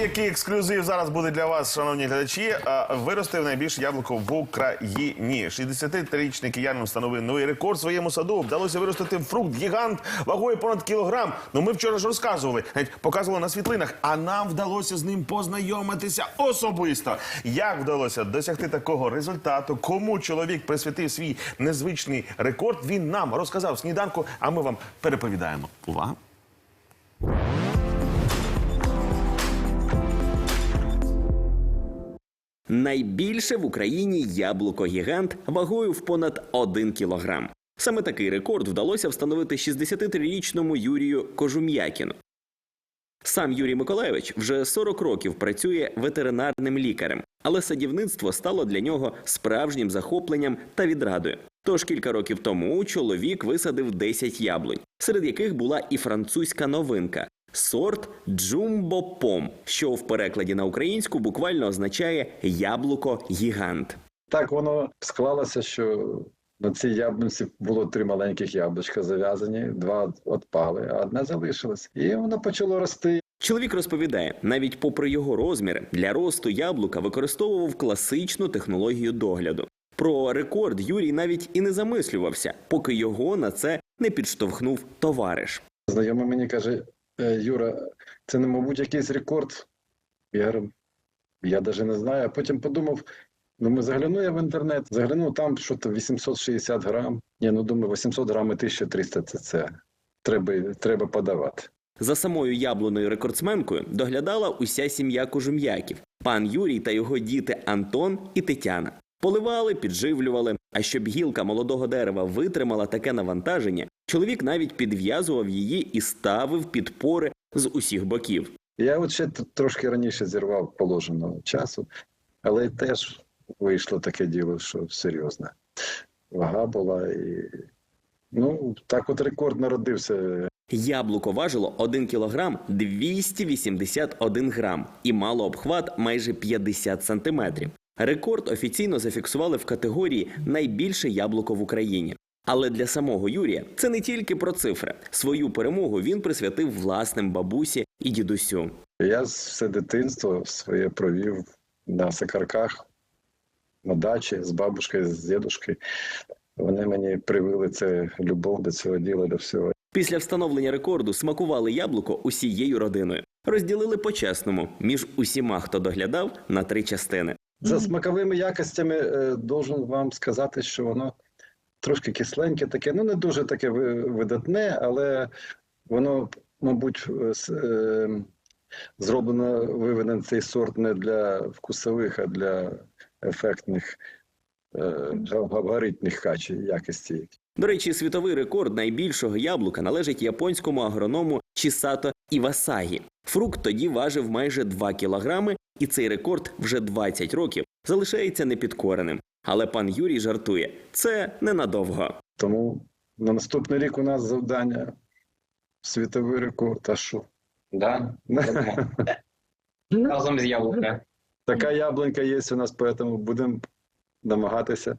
Який ексклюзив зараз буде для вас, шановні глядачі. Виростив найбільше яблуко в Україні. 63-річний киянин встановив новий рекорд своєму саду. Вдалося виростити фрукт гігант вагою понад кілограм. Ну ми вчора ж розказували, навіть показували на світлинах, а нам вдалося з ним познайомитися особисто. Як вдалося досягти такого результату? Кому чоловік присвятив свій незвичний рекорд? Він нам розказав сніданку, а ми вам переповідаємо. Увага! Найбільше в Україні яблуко-гігант вагою в понад 1 кілограм. Саме такий рекорд вдалося встановити 63-річному Юрію Кожум'якіну. Сам Юрій Миколайович вже 40 років працює ветеринарним лікарем, але садівництво стало для нього справжнім захопленням та відрадою. Тож кілька років тому чоловік висадив 10 яблунь, серед яких була і французька новинка сорт Джумбо Пом, що в перекладі на українську буквально означає яблуко-гігант. Так воно склалося, що на цій яблунці було три маленьких яблучка зав'язані, два відпали, а одне залишилось. І воно почало рости. Чоловік розповідає, навіть попри його розміри, для росту яблука використовував класичну технологію догляду. Про рекорд Юрій навіть і не замислювався, поки його на це не підштовхнув товариш. Знайомий мені каже: «Е, Юра, це не, мабуть, якийсь рекорд. Я говорю, я навіть не знаю. А потім подумав, думаю, загляну я в інтернет, загляну там що то 860 грам. Я ну думаю, 800 грам і 1300 це це. Треба, треба подавати. За самою яблуною рекордсменкою доглядала уся сім'я кожум'яків, пан Юрій та його діти Антон і Тетяна. Поливали, підживлювали. А щоб гілка молодого дерева витримала таке навантаження, чоловік навіть підв'язував її і ставив підпори з усіх боків. Я от ще трошки раніше зірвав положеного часу, але теж вийшло таке діло, що серйозне. Вага була і. Ну, так от рекорд народився. Яблуко важило 1 кілограм 281 грам і мало обхват майже 50 сантиметрів. Рекорд офіційно зафіксували в категорії найбільше яблуко в Україні. Але для самого Юрія це не тільки про цифри. Свою перемогу він присвятив власним бабусі і дідусю. Я все дитинство своє провів на Сакарках, на дачі з бабушкою, з дідушкою. Вони мені привили це любов до цього діла, до всього. Після встановлення рекорду смакували яблуко усією родиною. Розділили по-чесному між усіма, хто доглядав, на три частини. За смаковими якостями е, должен вам сказати, що воно трошки кисленьке таке, ну не дуже таке видатне, але воно, мабуть, е, зроблено, виведений цей сорт не для вкусових, а для ефектних е, габаритних качі якостей. До речі, світовий рекорд найбільшого яблука належить японському агроному Чісато Івасагі. Фрукт тоді важив майже 2 кілограми, і цей рекорд вже 20 років залишається непідкореним. Але пан Юрій жартує: це ненадовго. Тому на наступний рік у нас завдання світовий рекорд. А що? Да, разом з яблука. Така яблунька є у нас, тому будемо намагатися.